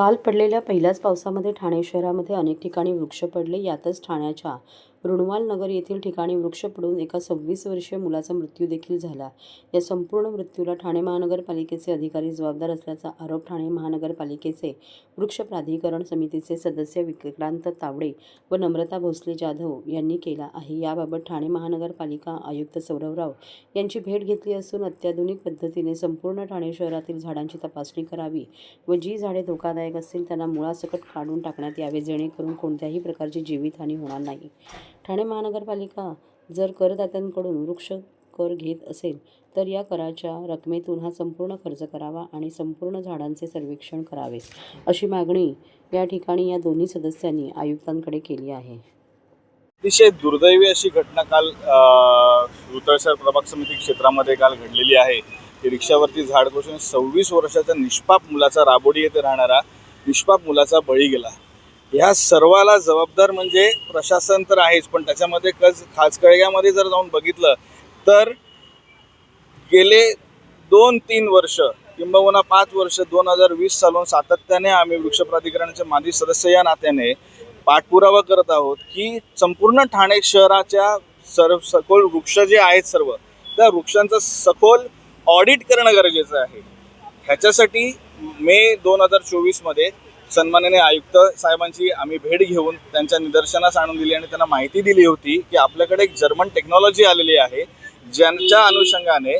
काल पडलेल्या पहिल्याच पावसामध्ये ठाणे शहरामध्ये अनेक ठिकाणी वृक्ष पडले यातच ठाण्याच्या रुणवाल नगर येथील ठिकाणी वृक्ष पडून एका सव्वीस वर्षीय मुलाचा मृत्यू देखील झाला. या संपूर्ण मृत्यूला ठाणे महानगरपालिकेचे अधिकारी जबाबदार असल्याचा आरोप ठाणे महानगरपालिकेचे वृक्ष प्राधिकरण समितीचे सदस्य विक्रांत तावडे व नम्रता भोसले जाधव यांनी केला आहे. याबाबत ठाणे महानगरपालिका आयुक्त सौरवराव यांची भेट घेतली असून अत्याधुनिक पद्धतीने संपूर्ण ठाणे शहरातील झाडांची तपासणी करावी व जी झाडे धोकादायक असतील त्यांना मुळासकट काढून टाकण्यात यावे जेणेकरून कोणत्याही प्रकारची जीवितहानी होणार नाही. ठाणे महानगरपालिका जर करदात्यांकडून वृक्ष कर घेत असेल तर या कराच्या रकमेतून हा संपूर्ण खर्च करावा आणि संपूर्ण झाडांचे सर्वेक्षण करावे अशी मागणी या ठिकाणी या दोन्ही सदस्यांनी आयुक्तांकडे केली आहे. अतिशय दुर्दैवी अशी घटना काल रुतळसर प्रभाग समिती क्षेत्रामध्ये काल घडलेली आहे. की रिक्षावरती झाड कोसळून सव्वीस वर्षाचा निष्पाप मुलाचा राबोडी येथे राहणारा निष्पाप मुलाचा बळी गेला. ह्या सर्वाला जबाबदार म्हणजे प्रशासन तर आहेच पण त्याच्यामध्ये कच खाचकळग्यामध्ये जर जाऊन बघितलं तर गेले दोन तीन वर्ष किंबहुना पाच वर्ष दोन हजार वीस सालून सातत्याने आम्ही वृक्ष प्राधिकरणाचे माजी सदस्य या नात्याने पाठपुरावा करत आहोत की संपूर्ण ठाणे शहराच्या सर्व सखोल वृक्ष जे आहेत सर्व त्या वृक्षांचं सखोल ऑडिट करणं गरजेचं आहे. ह्याच्यासाठी मे दोन हजार चोवीसमध्ये सन्माननीय आयुक्त साहेबांची आम्ही भेट घेऊन त्यांच्या निदर्शनास आणून दिली आणि त्यांना माहिती दिली होती की आपल्याकडे एक जर्मन टेक्नॉलॉजी आलेली आहे ज्यांच्या अनुषंगाने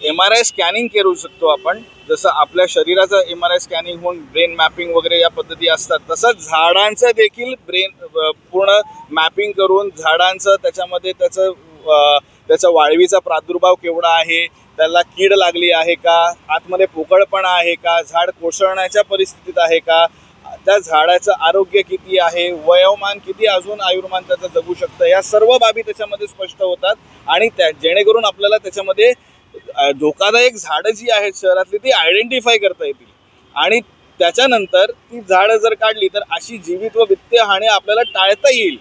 एम आर आय स्कॅनिंग करू शकतो आपण. जसं आपल्या शरीराचं एम आर आय स्कॅनिंग होऊन ब्रेन मॅपिंग वगैरे या पद्धती असतात तसं झाडांचं देखील ब्रेन पूर्ण मॅपिंग करून झाडांचं त्याच्यामध्ये त्याचं त्याचा वाळवीचा प्रादुर्भाव केवढा आहे? त्याला कीड लागली आहे का? आतमध्ये पोकळपणा आहे का? झाड कोसळण्याच्या परिस्थितीत आहे का? त्या झाडाचं आरोग्य किती आहे? वयोमान किती अजून आयुर्मान त्याचं जगू शकतं? या सर्व बाबी त्याच्यामध्ये स्पष्ट होतात आणि त्या जेणेकरून आपल्याला त्याच्यामध्ये धोकादायक झाडं जी आहेत शहरातली ती आयडेंटिफाय करता येतील. आणि त्याच्यानंतर ती झाडं जर काढली तर अशी जीवित व वित्तीय हानी आपल्याला टाळता येईल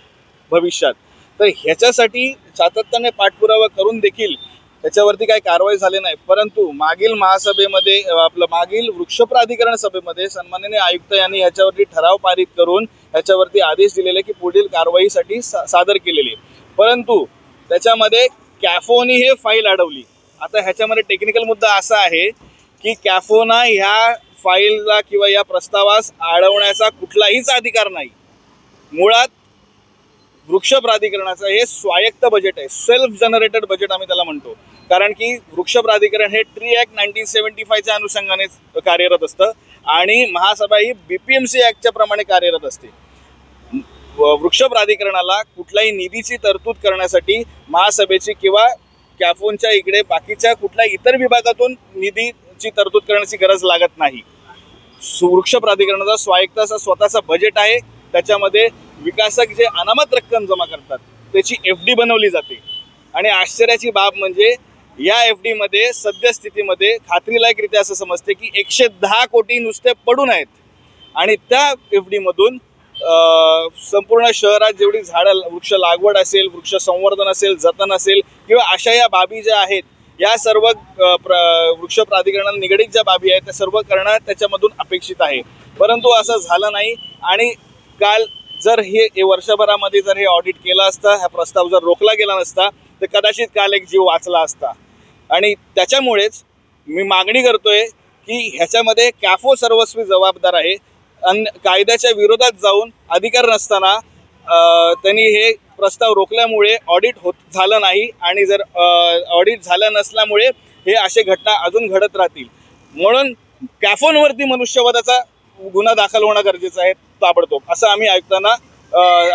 भविष्यात. तर ह्याच्यासाठी सातत्याने पाठपुरावा करून देखील त्याच्यावरती काही कारवाई झाली नाही. परंतु मागील महासभेमध्ये आपलं मागील वृक्ष प्राधिकरण सभेमध्ये सन्माननीय आयुक्त यांनी ह्याच्यावरती ठराव पारित करून ह्याच्यावरती आदेश दिलेले की पुढील कारवाईसाठी सा सादर केलेली परंतु त्याच्यामध्ये कॅफोनी हे फाईल अडवली. आता ह्याच्यामध्ये टेक्निकल मुद्दा असा आहे की कॅफोना ह्या फाईलला किंवा या प्रस्तावास अडवण्याचा कुठलाहीच अधिकार नाही. मुळात वृक्ष प्राधिकरणाचं हे स्वायत्त बजेट आहे. सेल्फ जनरेटेड बजेट आम्ही त्याला म्हणतो. कारण की वृक्ष प्राधिकरण हे ट्री ॲक्ट नाईन्टीन सेवन्टी फायच्या अनुषंगाने कार्यरत असतं. आणि महासभा ही बी पी एम सी ॲक्टच्या प्रमाणे कार्यरत असते. व- वृक्ष प्राधिकरणाला कुठल्याही निधीची तरतूद करण्यासाठी महासभेची किंवा कॅफोनच्या इकडे बाकीच्या कुठल्या इतर विभागातून निधीची तरतूद करण्याची गरज लागत नाही. सु- वृक्ष प्राधिकरणाचा स्वायत्त असा स्वतःचा बजेट आहे. त्याच्यामध्ये विकासक जे अनामत रक्कम जमा करतात त्याची एफ डी बनवली जाते. आणि आश्चर्याची बाब म्हणजे या एफ डीमध्ये सद्यस्थितीमध्ये खात्रीलायकरित्या असं समजते की एकशे दहा कोटी नुसते पडून आहेत. आणि त्या एफ डीमधून संपूर्ण शहरात जेवढी झाडं वृक्ष लागवड असेल वृक्ष संवर्धन असेल जतन असेल किंवा अशा या बाबी ज्या आहेत या सर्व प्र वृक्ष प्राधिकरणाला निगडीत ज्या बाबी आहेत त्या सर्व करणं त्याच्यामधून अपेक्षित आहे. परंतु असं झालं नाही. आणि काल जर हे वर्षभरामध्ये जर हे ऑडिट केलं असतं हा प्रस्ताव जर रोखला गेला नसता तर कदाचित काल एक जीव वाचला असता. आणि त्याच्यामुळेच मी मागणी करतोय की ह्याच्यामध्ये कॅफो सर्वस्वी जबाबदार आहे. अन्य कायद्याच्या विरोधात जाऊन अधिकार नसताना त्यांनी हे प्रस्ताव रोखल्यामुळे ऑडिट होत झालं नाही आणि जर ऑडिट झालं नसल्यामुळे हे असे घटना अजून घडत राहतील. म्हणून कॅफोनवरती मनुष्यवधाचा गुन्हा दाखल होणं गरजेचं आहे. ताबडतोब. असं आम्ही आयुक्तांना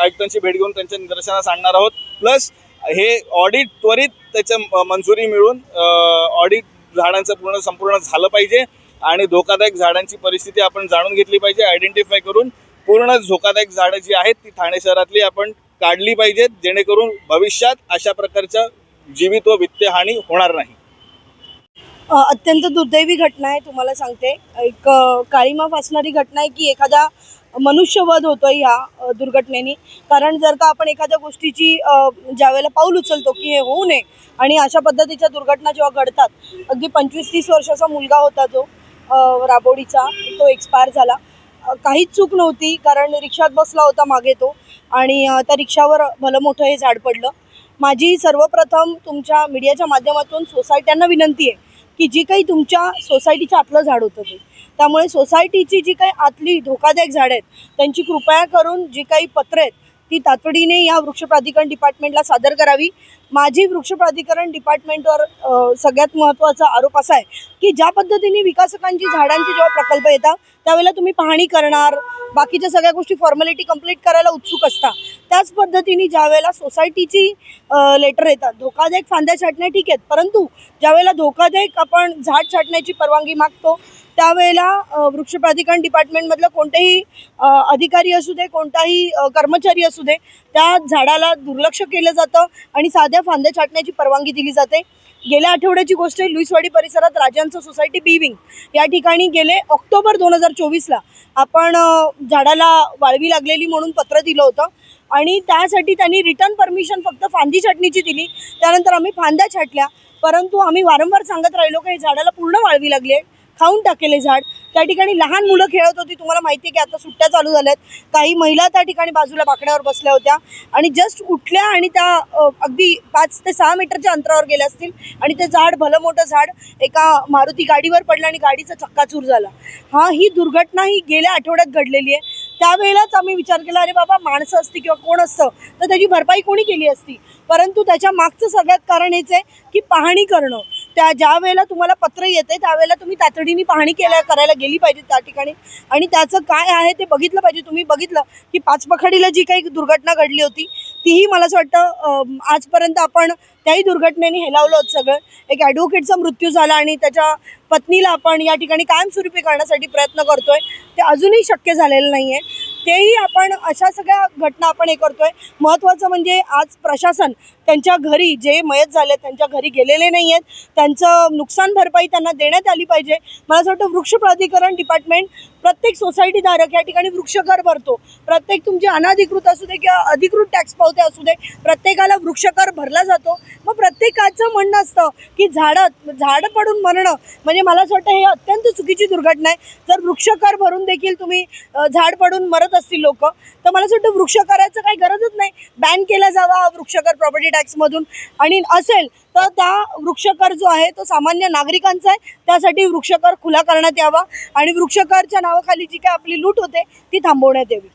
आयुक्तांची भेट घेऊन त्यांच्या निदर्शनास आणणार आहोत. प्लस हे ऑडिट त्वरित त्याच्या मंजुरी मिळून ऑडिट झाडांचं पूर्ण संपूर्ण झालं पाहिजे आणि धोकादायक झाडांची परिस्थिती आपण जाणून घेतली पाहिजे आयडेंटिफाय करून पूर्ण धोकादायक झाडं जी आहेत ती ठाणे शहरातली आपण काढली पाहिजेत जेणेकरून भविष्यात अशा प्रकारच्या जीवित व वित्तीय हानी होणार नाही. अत्यंत दुर्दैवी घटना आहे तुम्हाला सांगते. एक अ, काळीमा फासणारी घटना आहे की एखादा मनुष्यवध होतोय ह्या दुर्घटनेनी दुर्घटनेने. कारण जर का आपण एखाद्या गोष्टीची ज्यावेळेला पाऊल उचलतो की हे होऊ नये आणि अशा पद्धतीच्या दुर्घटना जेव्हा घडतात अगदी पंचवीस तीस वर्षाचा मुलगा होता जो राबोडीचा तो एक्सपायर झाला. काहीच चूक नव्हती कारण रिक्षात बसला होता मागे तो आणि त्या रिक्षावर भलं मोठं हे झाड पडलं. माझी सर्वप्रथम तुमच्या मीडियाच्या माध्यमातून सोसायट्यांना विनंती आहे की जी काही तुमच्या सोसायटीच्या आतलं झाड होतं ते त्यामुळे सोसायटीची जी काही आतली धोकादायक झाडं आहेत त्यांची कृपया करून जी काही पत्रं आहेत ती तातडीने या वृक्ष प्राधिकरण डिपार्टमेंटला सादर करावी. माझी वृक्ष प्राधिकरण डिपार्टमेंटवर सगळ्यात महत्त्वाचा आरोप असा आहे की ज्या पद्धतीने विकासकांची झाडांचे जेव्हा प्रकल्प येतात त्यावेळेला तुम्ही पाहणी करणार बाकीच्या सगळ्या गोष्टी फॉर्मॅलिटी कंप्लीट करायला उत्सुक असता. त्याच पद्धतीने ज्यावेळेला सोसायटीची लेटर येतात धोकादायक फांद्या छाटण्या ठीक आहेत परंतु ज्यावेळेला धोकादायक आपण झाड छाटण्याची परवानगी मागतो त्यावेळेला वृक्ष प्राधिकरण डिपार्टमेंटमधलं कोणतेही अधिकारी असू दे कोणताही कर्मचारी असू दे त्या झाडाला दुर्लक्ष केलं जातं आणि साध्या फांद्या छाटण्याची परवानगी दिली जाते. गेल्या आठवड्याची गोष्ट आहे लुईसवाडी परिसरात राजांचं सोसायटी बी विंग. या ठिकाणी गेले ऑक्टोबर दोन हजार चोवीसला आपण झाडाला वाळवी लागलेली म्हणून पत्र दिलं होतं आणि त्यासाठी त्यांनी रिटर्न परमिशन फक्त फांदी छाटणीची दिली. त्यानंतर आम्ही फांद्या छाटल्या परंतु आम्ही वारंवार सांगत राहिलो की हे झाडाला पूर्ण वाळवी लागली आहे. खाऊन टाकेले झाड. त्या ठिकाणी लहान मुलं खेळत होती. तुम्हाला माहिती आहे की आता सुट्ट्या चालू झाल्या आहेत काही महिला त्या ठिकाणी बाजूला बाकड्यावर बसल्या होत्या. आणि जस्ट उठल्या आणि त्या अगदी पाच ते सहा मीटरच्या अंतरावर गेल्या असतील. आणि ते झाड भलं मोठं झाड एका मारुती गाडीवर पडलं आणि गाडीचा चक्काचूर झाला. हा ही दुर्घटना ही गेल्या आठवड्यात घडलेली आहे. त्यावेळेलाच आम्ही विचार केला अरे बाबा माणसं असती किंवा कोण असतं तर त्याची भरपाई कोणी केली असती? परंतु त्याच्या मागचं सगळ्यात कारण हेच आहे की पाहणी करणं. त्या ज्या वेळेला तुम्हाला पत्र येते त्यावेळेला तुम्ही तातडीने पाहणी केल्या करायला गेली पाहिजे त्या ठिकाणी. आणि त्याचं काय आहे ते बघितलं पाहिजे. तुम्ही बघितलं की पाचपखडीला जी काही दुर्घटना घडली होती तीही मला असं वाटतं आजपर्यंत आपण त्याही दुर्घटनेने हेलावलं होतं सगळं. एक ॲडव्होकेटचा मृत्यू झाला आणि त्याच्या पत्नीला आपण या ठिकाणी कायमस्वरूपी करण्यासाठी प्रयत्न करतोय. ते अजूनही शक्य झालेलं नाही आहे तेही आपण अशा सगळ्या घटना आपण हे करतोय. महत्त्वाचं म्हणजे आज प्रशासन त्यांच्या घरी जे मयत झाले त्यांच्या घरी गेलेले नाही आहेत त्यांचं नुकसान भरपाई त्यांना देण्यात आली पाहिजे. मला असं वाटतं वृक्ष प्राधिकरण डिपार्टमेंट प्रत्येक सोसायटीधारक या ठिकाणी वृक्षकर भरतो. प्रत्येक तुमचे अनाधिकृत असू दे किंवा अधिकृत टॅक्स पावते असू दे प्रत्येकाला वृक्षकर भरला जातो. मग प्रत्येकाचं म्हणणं असतं की झाडं झाडं पडून मरणं म्हणजे मला असं वाटतं हे अत्यंत चुकीची दुर्घटना आहे. जर वृक्षकर भरून देखील तुम्ही झाड पडून मरत असतील लोक तर मला असं वाटतं वृक्षकराचं काही गरजच नाही. बॅन केला जावा हा वृक्षकर प्रॉपर्टी टॅक्समधून आणि असेल तर त्या वृक्षकर जो आहे तो सामान्य नागरिकांचा आहे. त्यासाठी वृक्षकर खुला करण्यात यावा. आणि वृक्षकरच्या नावाखाली जी काय आपली लूट होते ती थांबवण्यात यावी.